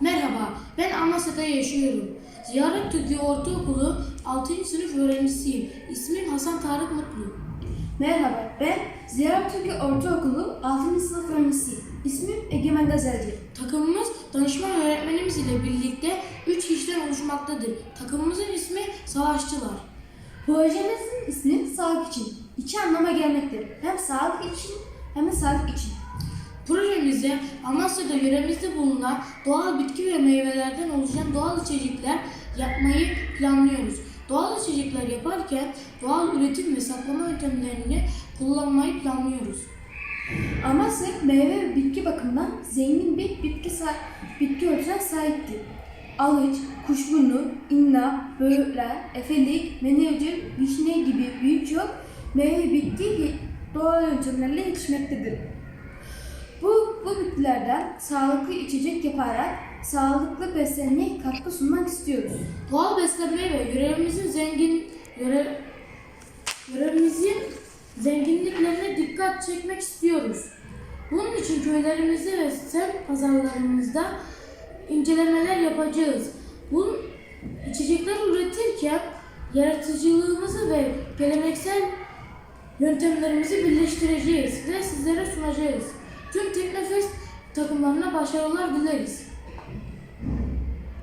Merhaba, ben Amasya'da yaşıyorum. Ziyaret Türkiye Ortaokulu 6. sınıf öğrencisiyim. İsmim Hasan Tarık Mutlu. Merhaba, ben Ziyaret Türkiye Ortaokulu 6. sınıf öğrencisiyim. İsmim Egemen Gazelci. Takımımız danışman öğretmenimiz ile birlikte 3 kişiden oluşmaktadır. Takımımızın ismi Savaşçılar. Projemizin ismi sağlık için. İki anlama gelmektedir. Hem sağlık için hem de sağlık için. Projemizde Amasya'da yöremizde bulunan doğal bitki ve meyvelerden oluşan doğal içecekler yapmayı planlıyoruz. Doğal içecekler yaparken doğal üretim ve saklama yöntemlerini kullanmayı planlıyoruz. Amasya meyve ve bitki bakımından zengin bir bitki, bitki örtüsüne sahiptir. Alıç, kuşburnu, inna, böğürtlen, efelik, menevcir, vişne gibi büyük çok meyve ve bitki doğal yöntemlerle yetişmektedir. Bitkilerden sağlıklı içecek yaparak sağlıklı beslenmeye katkı sunmak istiyoruz. Doğal beslenmeyi ve yöremizin zengin yöre, yöremizin zenginliklerine dikkat çekmek istiyoruz. Bunun için köylerimizde ve semt pazarlarımızda incelemeler yapacağız. Bu içecekler üretirken yaratıcılığımızı ve geleneksel yöntemlerimizi birleştireceğiz ve sizlere sunacağız. Tüm Teknofest takımlarına başarılar dileriz.